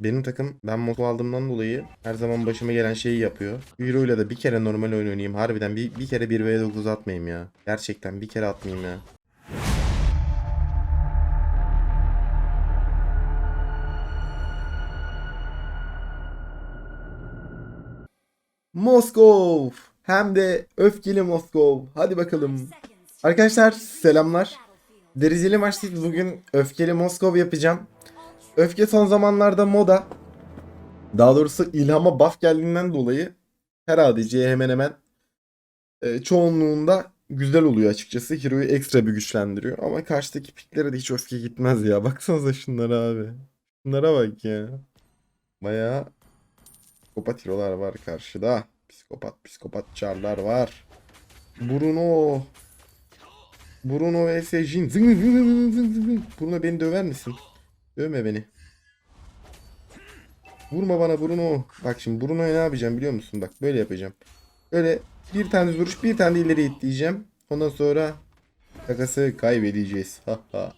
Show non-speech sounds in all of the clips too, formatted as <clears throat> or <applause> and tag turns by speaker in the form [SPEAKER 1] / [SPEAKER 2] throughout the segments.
[SPEAKER 1] Benim takım ben moto aldığımdan dolayı her zaman başıma gelen şeyi yapıyor. Euro ile de bir kere normal oyun oynayayım. Harbiden bir, bir kere 1v9 atmayayım ya. Gerçekten bir kere atmayayım ya. Moskov. Hem de öfkeli Moskov. Hadi bakalım. Arkadaşlar selamlar. Dereceli maçtayız. Bugün öfkeli Moskov yapacağım. Öfke son zamanlarda moda. Daha doğrusu ilhama buff geldiğinden dolayı her ADC'ye hemen hemen e, çoğunluğunda güzel oluyor açıkçası. Hero'yu ekstra bir güçlendiriyor. Ama karşıdaki piklere de hiç öfke gitmez ya. <laughs> Baksanıza şunlara abi. Şunlara bak ya. Bayağı psikopat hero'lar var karşıda. Psikopat psikopat çarlar var. Bruno. Bruno vs Jin. Bruno beni döver misin? Dövme beni. Vurma bana Bruno. Bak şimdi Bruno'ya ne yapacağım biliyor musun? Bak böyle yapacağım. Böyle bir tane duruş bir tane ileri itleyeceğim. Ondan sonra takası kaybedeceğiz. Haha.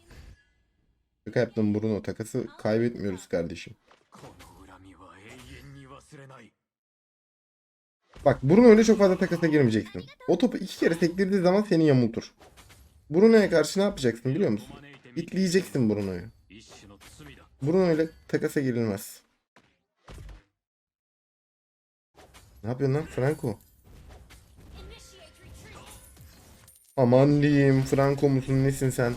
[SPEAKER 1] Şaka yaptım Bruno. Takası kaybetmiyoruz kardeşim. Bak Bruno öyle çok fazla takasa girmeyeceksin. O topu iki kere sektirdiği zaman seni yamultur. Bruno'ya karşı ne yapacaksın biliyor musun? İtleyeceksin Bruno'yu. Bruno ile takasa girilmez. Ne yapıyorsun lan Franco? Aman diyeyim Franco musun nesin sen?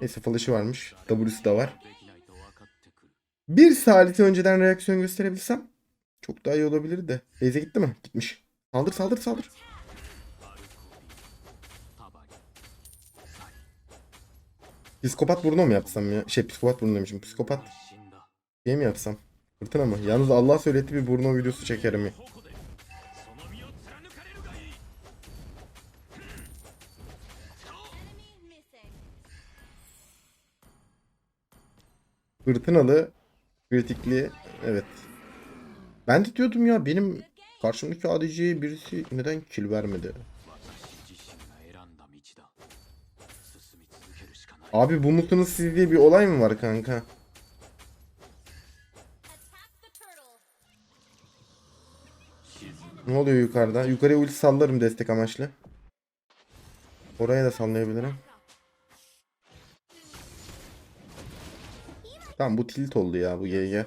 [SPEAKER 1] Neyse flash'ı varmış. W'su da var. Bir salite önceden reaksiyon gösterebilsem çok daha iyi olabilirdi. Beyze gitti mi? Gitmiş. Saldır saldır saldır. Psikopat burnu mu yapsam ya? Şey psikopat burnu demişim. Psikopat diye mi yapsam? Fırtına mı? Yalnız Allah söyletti bir burnu videosu çekerim ya. Fırtınalı, kritikli, evet. Ben de diyordum ya benim karşımdaki ADC'ye birisi neden kill vermedi? Abi bu musunuz siz diye bir olay mı var kanka? Ne oluyor yukarıda? Yukarıya ulti sallarım destek amaçlı. Oraya da sallayabilirim. Tamam bu tilt oldu ya bu GG.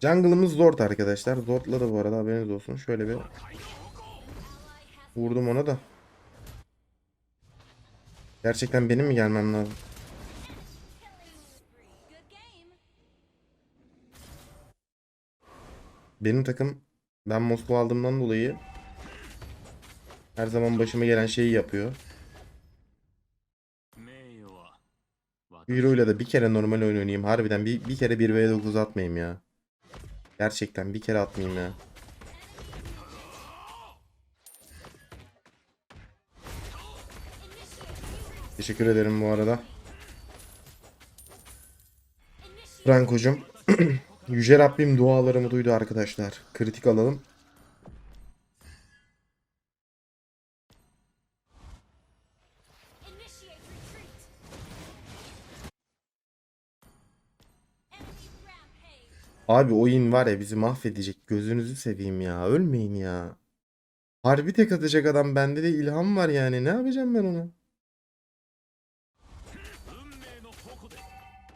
[SPEAKER 1] Jungle'ımız Zord arkadaşlar. Zord'la da bu arada haberiniz olsun. Şöyle bir vurdum ona da. Gerçekten benim mi gelmem lazım? Benim takım ben Moskova aldığımdan dolayı her zaman başıma gelen şeyi yapıyor. Euro ile de bir kere normal oyun oynayayım. Harbiden bir, bir kere 1v9 atmayayım ya. Gerçekten bir kere atmayayım ya. Teşekkür ederim bu arada. Franko'cum. <clears throat> Yüce Rabbim dualarımı duydu arkadaşlar. Kritik alalım. Abi oyun var ya bizi mahvedecek. Gözünüzü seveyim ya. Ölmeyin ya. Harbi tek atacak adam. Bende de ilham var yani. Ne yapacağım ben ona?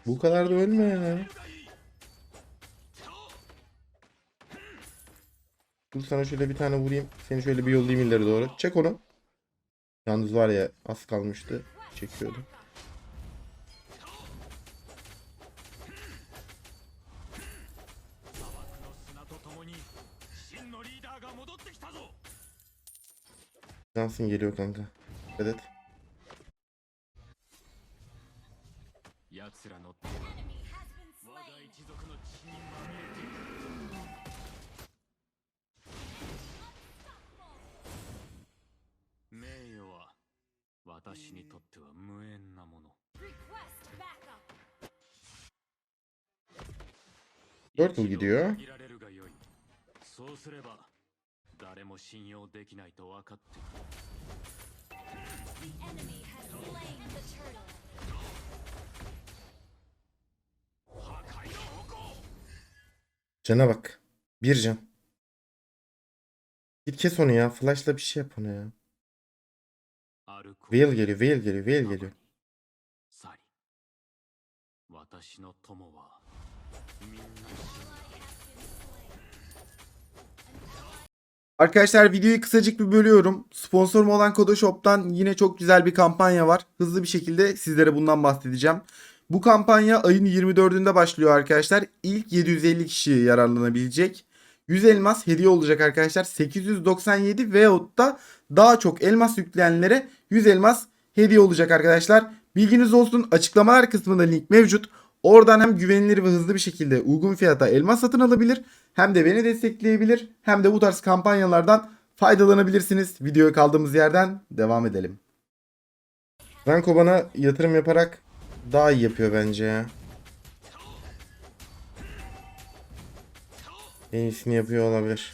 [SPEAKER 1] Bu kadar da ölme ya. Dur sana şöyle bir tane vurayım. Seni şöyle bir yollayayım ileri doğru. Çek onu. Yalnız var ya az kalmıştı. Çekiyordu. Dansın geliyor kanka. Evet.
[SPEAKER 2] 奴らの我が一族の血にまみれている。名誉は私にとっては無縁なもの。
[SPEAKER 1] Gidiyor.
[SPEAKER 2] がよい。そうすれば誰も信用できないと分かって
[SPEAKER 1] Cana bak. Bir can. Git kes onu ya. Flash'la bir şey yap ona ya. Veil geliyor, Veil geliyor, Veil geliyor. Arkadaşlar videoyu kısacık bir bölüyorum. Sponsorum olan Kodoshop'tan yine çok güzel bir kampanya var. Hızlı bir şekilde sizlere bundan bahsedeceğim. Bu kampanya ayın 24'ünde başlıyor arkadaşlar. İlk 750 kişi yararlanabilecek. 100 elmas hediye olacak arkadaşlar. 897 veyahut da daha çok elmas yükleyenlere 100 elmas hediye olacak arkadaşlar. Bilginiz olsun açıklamalar kısmında link mevcut. Oradan hem güvenilir ve hızlı bir şekilde uygun fiyata elmas satın alabilir hem de beni destekleyebilir hem de bu tarz kampanyalardan faydalanabilirsiniz. Videoya kaldığımız yerden devam edelim. Franco bana yatırım yaparak daha iyi yapıyor bence ya. En iyisini yapıyor olabilir.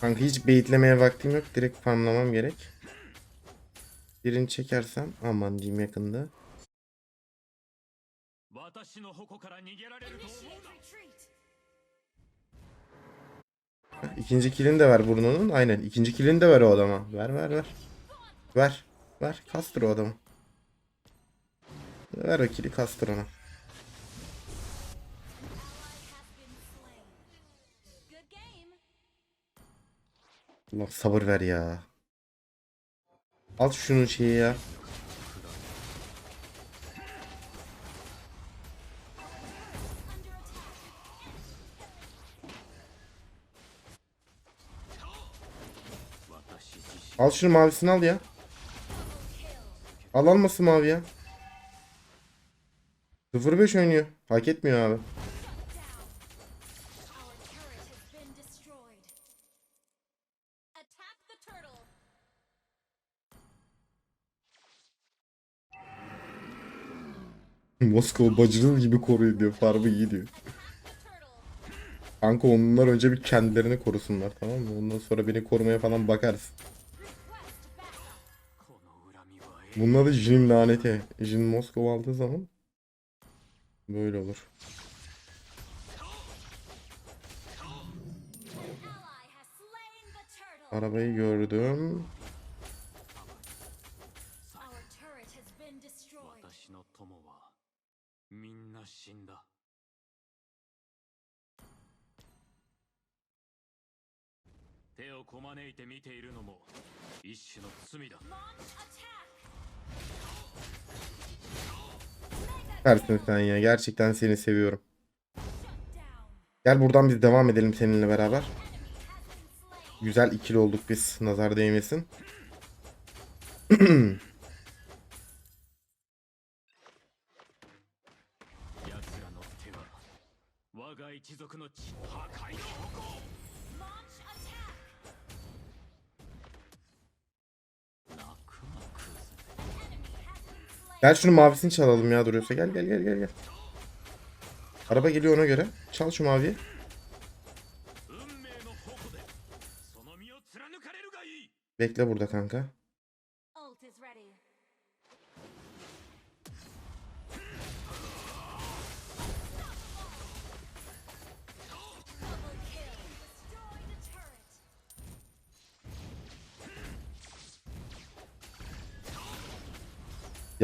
[SPEAKER 1] Kanka hiç beyitlemeye vaktim yok. Direkt farmlamam gerek. Birini çekersem aman diyeyim yakında. İkinci kilini de ver burnunun. Aynen. İkinci kilini de ver o adama. Ver ver ver. Ver. Ver. Kastır o adamı. Ver o kili kastır ona. Allah sabır ver ya. Al şunun şeyi ya. Al şunu mavisini al ya. Al almasın mavi ya. 05 oynuyor. Hak etmiyor abi. Moskova bacınız gibi koruyun diyor. Farmı iyi diyor. Kanka onlar önce bir kendilerini korusunlar tamam mı? Ondan sonra beni korumaya falan bakarız. Bunlar da Jin'in laneti. Jin Moskova aldığı zaman böyle olur. Arabayı gördüm.
[SPEAKER 2] 死んだ手をこまねいて見ているのも一種の罪だ
[SPEAKER 3] Launch attack.
[SPEAKER 1] Tersin sen ya. Gerçekten seni seviyorum.
[SPEAKER 3] Shut down.
[SPEAKER 1] Gel buradan biz devam edelim seninle beraber.
[SPEAKER 3] Enemy has been slain.
[SPEAKER 1] Güzel ikili olduk biz. Nazar değmesin. <clears throat>
[SPEAKER 2] 我が一族の血破壊の矛
[SPEAKER 3] Launch attack.
[SPEAKER 2] 泣くなクズ
[SPEAKER 3] Enemy has been slain.
[SPEAKER 1] Gel şunu mavisini çalalım ya duruyorsa. Gel gel gel gel gel. Araba geliyor ona göre. Çal şu maviyi.
[SPEAKER 2] 運命の矛でその身を貫かれるがいい
[SPEAKER 1] Bekle burada kanka.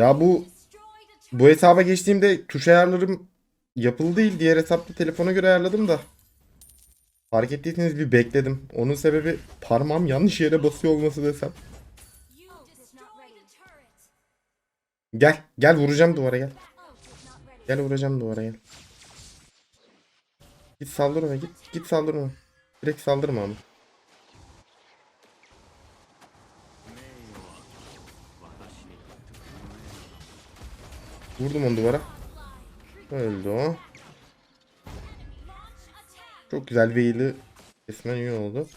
[SPEAKER 1] Ya bu bu hesaba geçtiğimde tuş ayarlarım yapılı değil. Diğer hesapta telefona göre ayarladım da. Fark ettiyseniz bir bekledim. Onun sebebi parmağım yanlış yere basıyor olması desem. Gel. Gel vuracağım duvara gel. Gel vuracağım duvara gel. Git saldır git. Git saldır. Direkt saldırma ama. Vurdum onu duvara. Öldü o. Çok güzel Veil'i kesmen iyi oldu.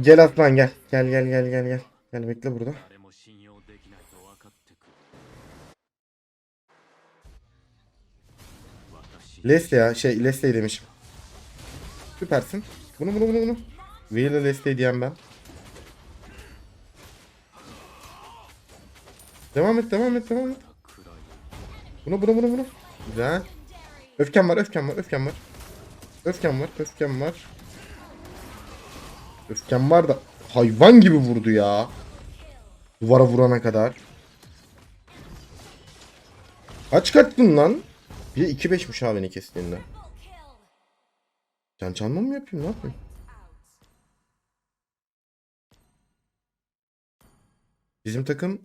[SPEAKER 1] Gel atlan gel. Gel gel gel gel gel. Gel bekle burada. Leslie ya şey Leslie demişim. Süpersin. Bunu bunu bunu bunu. Wheel'e Leslie diyen ben. Devam et devam et devam et. Bunu bunu bunu bunu. Güzel. Öfkem var öfkem var öfkem var. Öfkem var öfkem var. Öfkem var da hayvan gibi vurdu ya. Duvara vurana kadar. Kaç kattın lan? Bir 2-5'miş ha beni kestiğinde. Can çalma mı yapayım ne yapayım? Bizim takım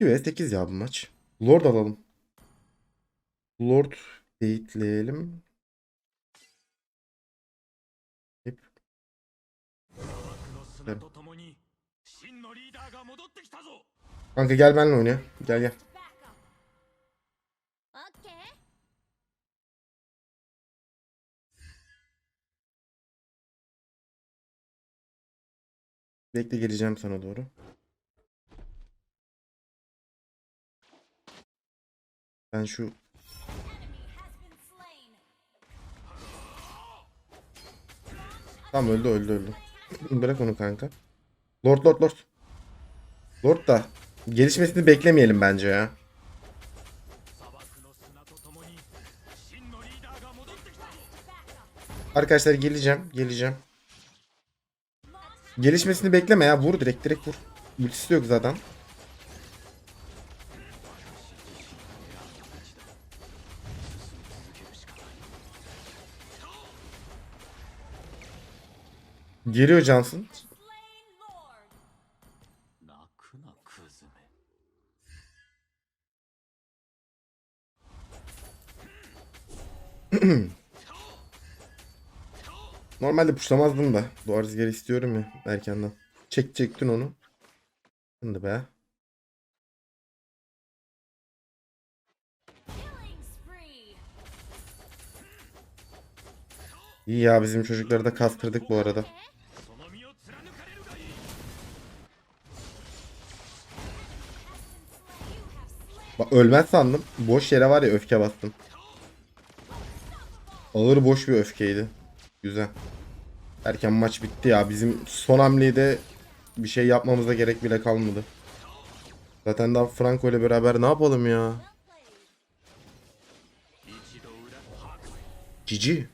[SPEAKER 1] 2 ve 8 ya bu maç. Lord alalım. Lord date'leyelim.
[SPEAKER 2] dilerim.
[SPEAKER 1] Kanka gel benimle oyna. Gel gel. Bekle geleceğim sana doğru. Ben şu Tam öldü öldü öldü. Bırak onu kanka. Lord Lord Lord. Lord da gelişmesini beklemeyelim bence ya. Arkadaşlar geleceğim. Geleceğim. Gelişmesini bekleme ya. Vur direkt direkt vur. Ultisi yok zaten. Geliyor Johnson. <clears throat> Normalde puşlamazdım da. Duvarız geri istiyorum ya erkenden. Çek çektin onu. Şimdi be. İyi ya bizim çocukları da kastırdık bu arada. Bak ölmez sandım. Boş yere var ya öfke bastım. Ağır boş bir öfkeydi. Güzel. Erken maç bitti ya. Bizim son hamleyi de bir şey yapmamıza gerek bile kalmadı. Zaten daha Franco ile beraber ne yapalım ya? Cici.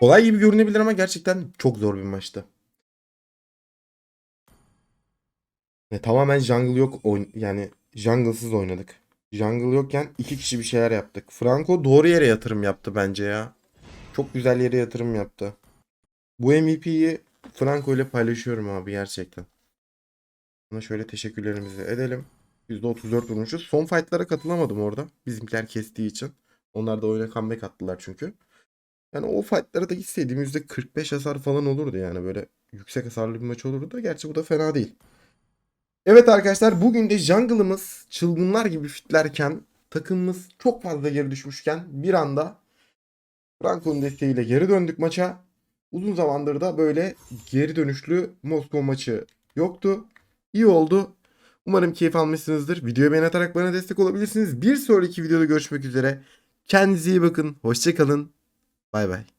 [SPEAKER 1] Kolay gibi görünebilir ama gerçekten çok zor bir maçtı. Ve tamamen jungle yok oyn yani jungle'sız oynadık. Jungle yokken iki kişi bir şeyler yaptık. Franco doğru yere yatırım yaptı bence ya. Çok güzel yere yatırım yaptı. Bu MVP'yi Franco ile paylaşıyorum abi gerçekten. Ona şöyle teşekkürlerimizi edelim. %34 vurmuşuz. Son fightlara katılamadım orada. Bizimkiler kestiği için. Onlar da oyuna comeback attılar çünkü. Yani o fightlara da gitseydim %45 hasar falan olurdu yani böyle yüksek hasarlı bir maç olurdu da gerçi bu da fena değil. Evet arkadaşlar bugün de jungle'ımız çılgınlar gibi fitlerken takımımız çok fazla geri düşmüşken bir anda Franco'nun desteğiyle geri döndük maça. Uzun zamandır da böyle geri dönüşlü Moskova maçı yoktu. İyi oldu. Umarım keyif almışsınızdır. Videoyu beğen atarak bana destek olabilirsiniz. Bir sonraki videoda görüşmek üzere. Kendinize iyi bakın. Hoşçakalın. Bay bay.